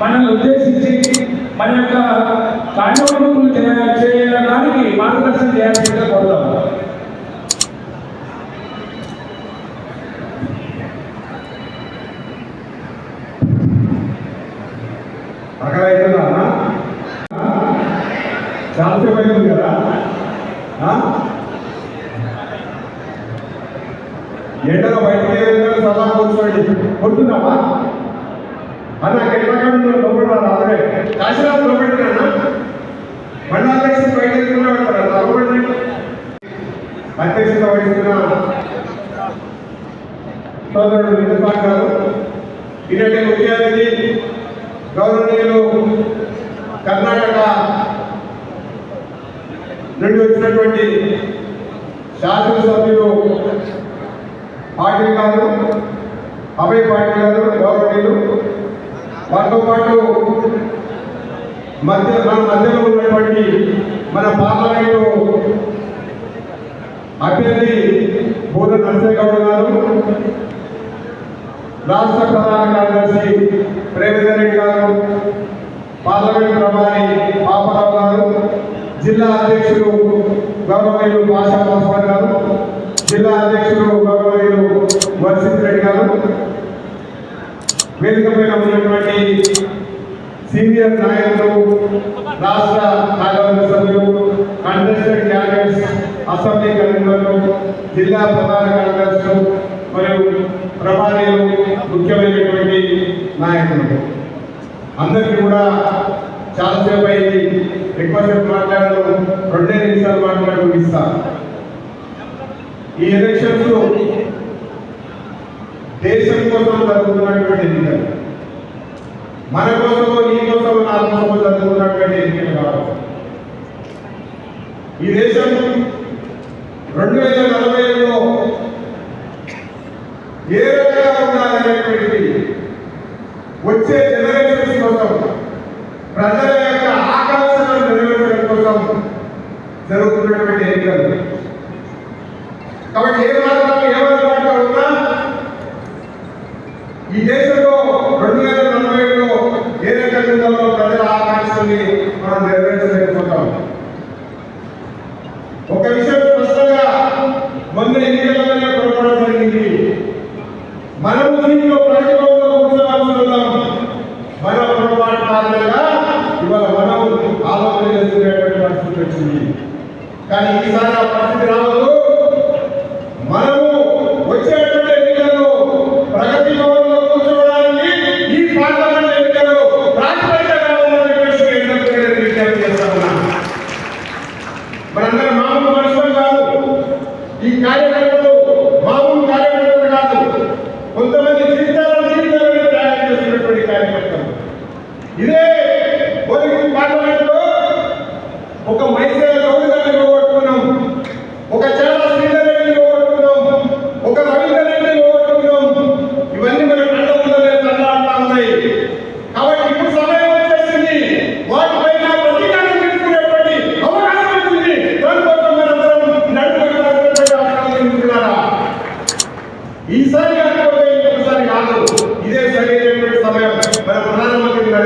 మనల్ని ఉద్దేశించి మన యొక్క కార్యక్రమములు చేయడానికి మార్గదర్శనం చేయాల్సిందిగా కోరుతాం. చాలాసేపు కదా? ఎండలో బయటకు వెళ్ళాలి సలహా కూర్చోండి. కొడుతున్నావా అన్న ఎక్కడ లోపల రాదే కాశీరావు లోపలినా మండలాధ్యక్షుడు బయట వెళ్తున్నా అధ్యక్షత వహిస్తున్న సోదరుడు విజయసాగ్ గారు ఈనాటి ముఖ్య అతిథి గౌరవనీయులు కర్ణాటక నుండి వచ్చినటువంటి శాసనసభ్యులు పాటిల్ గారు అభయ్ పాటిల్ గారు గౌరవనీయులు. వారితో పాటు మధ్య మన మధ్యలో ఉన్నటువంటి మన పార్లమెంటు అభ్యర్థి బోధ నరసింహగౌడ్ గారు రాష్ట్ర ప్రధాన కార్యదర్శి ప్రేమేందర్ రెడ్డి గారు పార్లమెంట్ ప్రభారి పాపరావు గారు జిల్లా అధ్యక్షులు గౌరవనీయులు భాషా భాస్కర్ గారు జిల్లా అధ్యక్షులు గౌరవనీయులు వర్షిత్ రెడ్డి గారు వేదిక పైన ఉన్నటువంటి సీనియర్ నాయకులు రాష్ట్ర కార్యవర్గ సభ్యులు కంటెస్టెడ్ క్యాండిడేట్స్ అసెంబ్లీ కన్వీనర్లు జిల్లా ప్రధాన కార్యదర్శులు మరియు ప్రభారీలు ముఖ్యమైనటువంటి నాయకులు. అందరికీ కూడా చాలాసేపు అయింది. రిక్వెస్ట్ మాట్లాడడం రెండే నిమిషాలు మాట్లాడడం ఇస్తాను ఈ ఎలక్షన్స్ దేశం కోసం జరుగుతున్నటువంటి ఎన్నికలు. మన కోసమో నీ కోసమో నా కోసమో జరుగుతున్నటువంటి ఎన్నికలు కావచ్చు. ఈ దేశం రెండు వేల నలభై ఏడులో ఏ రకంగా ఉండాలనేటువంటి వచ్చే జనరేషన్స్ కోసం ప్రజల యొక్క ఆకాంక్షలను నెరవేర్చడం కోసం జరుగుతున్నటువంటి ఎన్నికలు కాబట్టి ఏ మాత్రం ఏమన్నమాట ఉన్నా ఈ దేశంలో రెండు వేల నలభై ఏడులో ఏ రకంగా ఉందో ప్రజల ఆకాంక్షల్ని మనం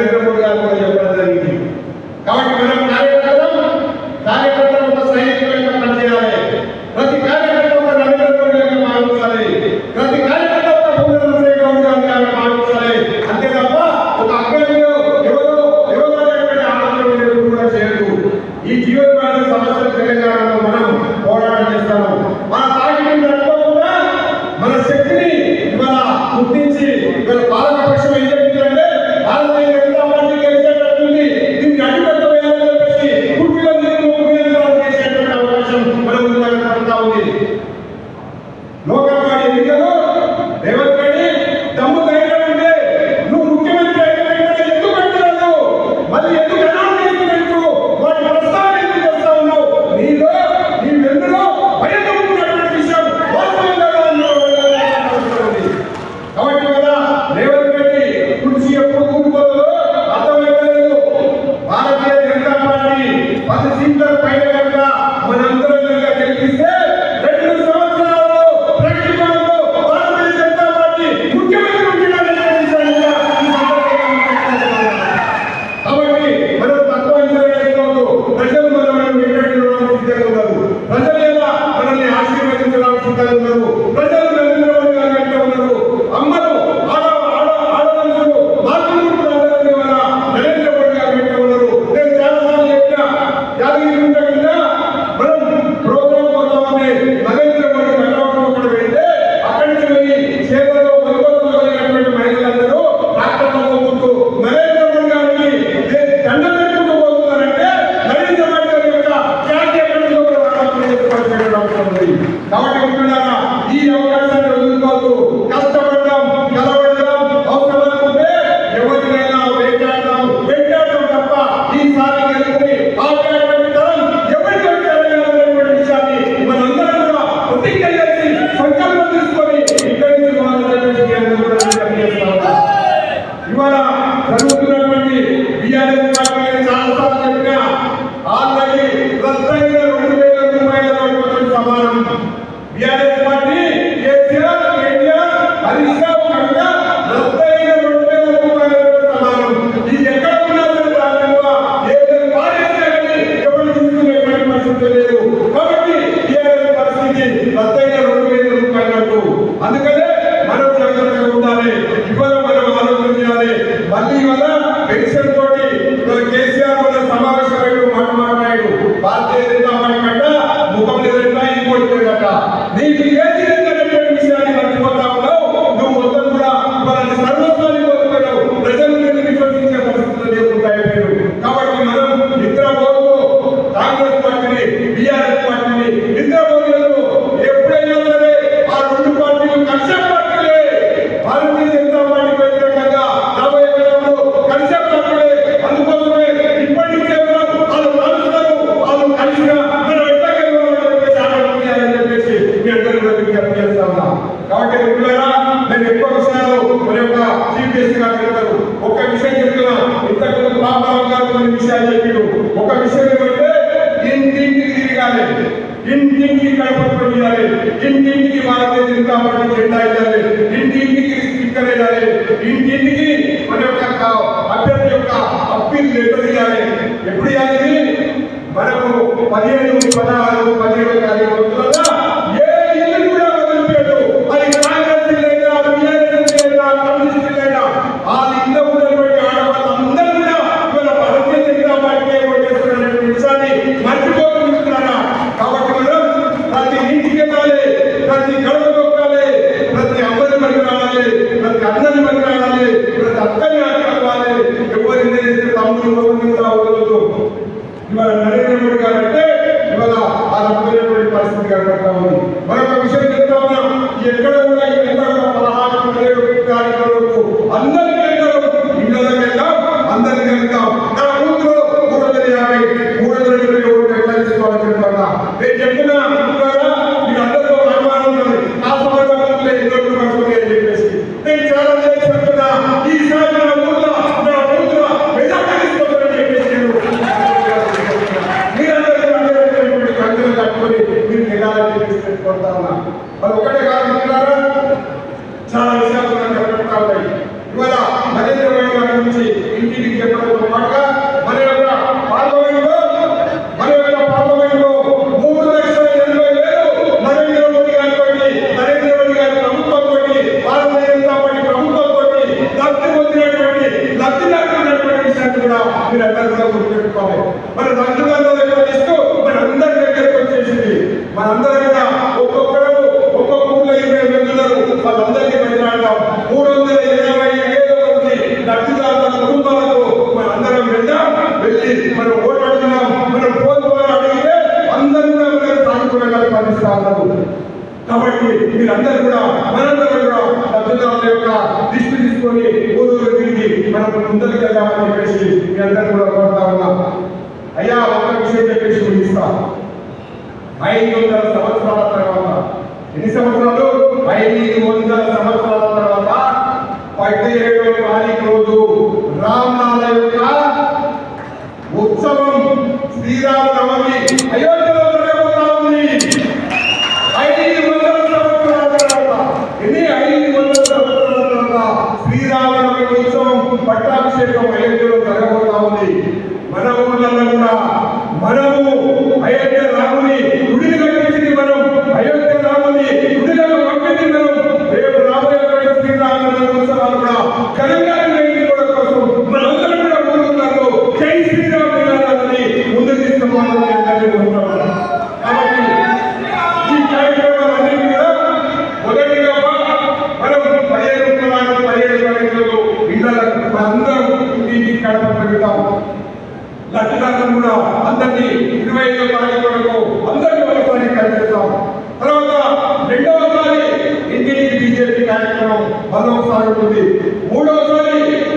నరేంద్ర మోడీ గారు కూడా చెప్పడం జరిగింది. కాబట్టి మనం కార్యక్రమం కార్యక్రమం Havia మూడు వందల ఇరవై ఏడు మంది లబ్ధిదారుల కుటుంబాలకు మన అందరం వెళ్ళి మనం ఓటు మనం పోదు అడిగితే అందరూ సానుకూలంగా స్పందిస్తా ఉన్నారు కాబట్టి మీరందరూ కూడా మనందరూ కూడా లబ్ధిదారుల యొక్క దృష్టి తీసుకొని ఊరు తిరిగి మనం ముందరికి వెళ్దామని చెప్పేసి మీ కూడా కోరుతా ఉన్నాం. అయ్యా ఒక విషయం చెప్పేసి ముగిస్తా. ఐదు వందల సంవత్సరాల తర్వాత ఎన్ని సంవత్సరాలు? ఐదు వందల సంవత్సరాల తర్వాత పదిహేడవ తారీఖు రోజు రామనాథ యొక్క ఉత్సవం శ్రీరామనవమి అయోధ్యలో జరగబోతా ఉంది ఐదు వందల సంవత్సరాల తర్వాత ఎన్ని? ఐదు వందల సంవత్సరాల తర్వాత శ్రీరామనవమి ఉత్సవం పట్టాభిషేకం అయోధ్యలో జరగబోతా ఉంది మనం అందరినీ ఇరవై ఐదో తారీఖు వరకు అందరినీ ఒకసారి కలిపిస్తాం. తర్వాత రెండవసారి ఇంటికి బీజేపీ కార్యక్రమం మరొకసారి ఉంటుంది. మూడవసారి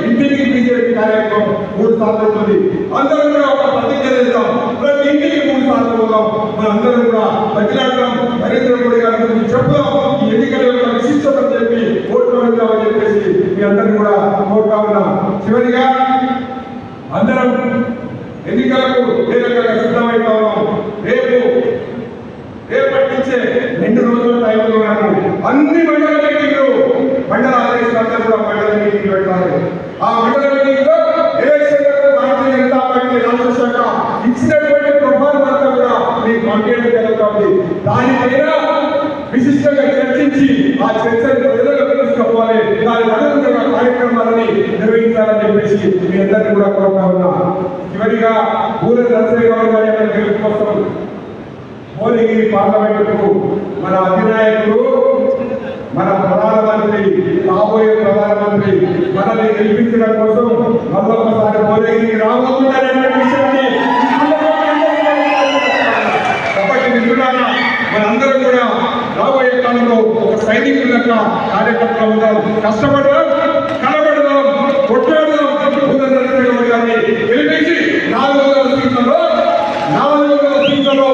ఇంటికి బీజేపీ కార్యక్రమం మూడు సార్లు ఉంటుంది. అందరం కూడా ఒక ప్రతిజ్ఞ చేద్దాం ప్రతి ఇంటికి మూడు సార్లు పోదాం. మనందరం కూడా బతిలాడదాం నరేంద్ర మోడీ గారి గురించి చెప్దాం ఈ ఎన్నికల యొక్క విశిష్టతను చెప్పి ఓట్లు అడుగుతామని చెప్పేసి మీ అందరినీ కూడా కోరుతా ఉన్నాం. చివరిగా దానిపైన విశిష్టంగా చర్చించి ఆ చర్చను ప్రజలకు తీసుకుపోవాలి. దాని అనుగుణంగా కార్యక్రమాలని నిర్వహించాలని చెప్పేసి మీ అందరికీ కూడా కోరుతా ఉన్నా. చివరిగా ఊర నరసరి గౌరవ కోసం భువనగిరి పార్లమెంటుకు మన అధినాయకుడు మన ప్రధానమంత్రి కాబోయే ప్రధానమంత్రి మనల్ని గెలిపించడం కోసం మళ్ళొకసారి భువనగిరికి రాబోతున్నారని సైనికుల యొక్క కార్యకర్తలు ఉందాం. కష్టపడదాం కలబడదాం కొట్లాడదాం. గారిని గెలిపించి నాలుగు వందల సీట్లలో నాలుగు వందల సీట్లలో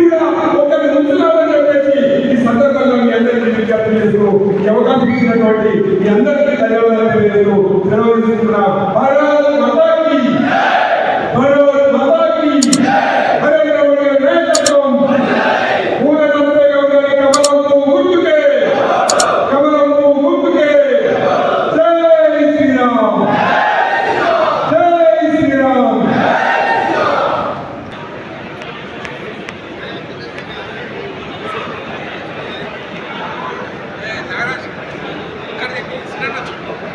కూడా ఒకరి ఉంచుతామని చెప్పేసి ఈ సందర్భంగా మీ అందరికీ విజ్ఞప్తి చేస్తూ ఈ అవకాశం ఇచ్చినటువంటి మీ అందరికీ ధన్యవాదాలు తెలియజేస్తూ సెలవు తీసుకున్నా భారత్ మాతాకి భారత్ మాతాకి నరేంద్ర మోడీ గారి నాయకత్వం ఊర నరసయ్య గౌడ్ గారి కమలంతో గుర్తుకే కమలంతో గుర్తుకే జై శ్రీరామ్ జై శ్రీరామ్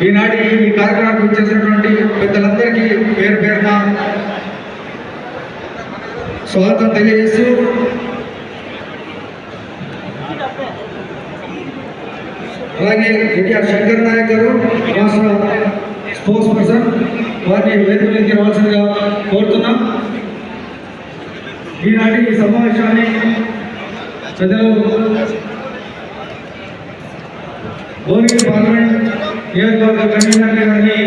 ఈనాటి ఈ కార్యక్రమానికి వచ్చేసినటువంటి పెద్దలందరికీ పేరు పేరున స్వాగతం తెలియజేస్తూ అలాగే ఎన్టీఆర్ శంకర్ నాయక్ గారు రాష్ట్ర స్పోర్ట్స్ పర్సన్ వారిని వేదికలోకి రావాల్సిందిగా కోరుతున్నాం. ఈనాటి ఈ సమావేశాన్ని ప్రజలు భోగి పార్లమెంట్ నియోజకవర్గ కన్వీనర్ గారిని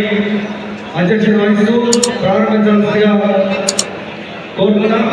అధ్యక్షత వహిస్తూ ప్రారంభించాల్సిందిగా కోరుతున్నాం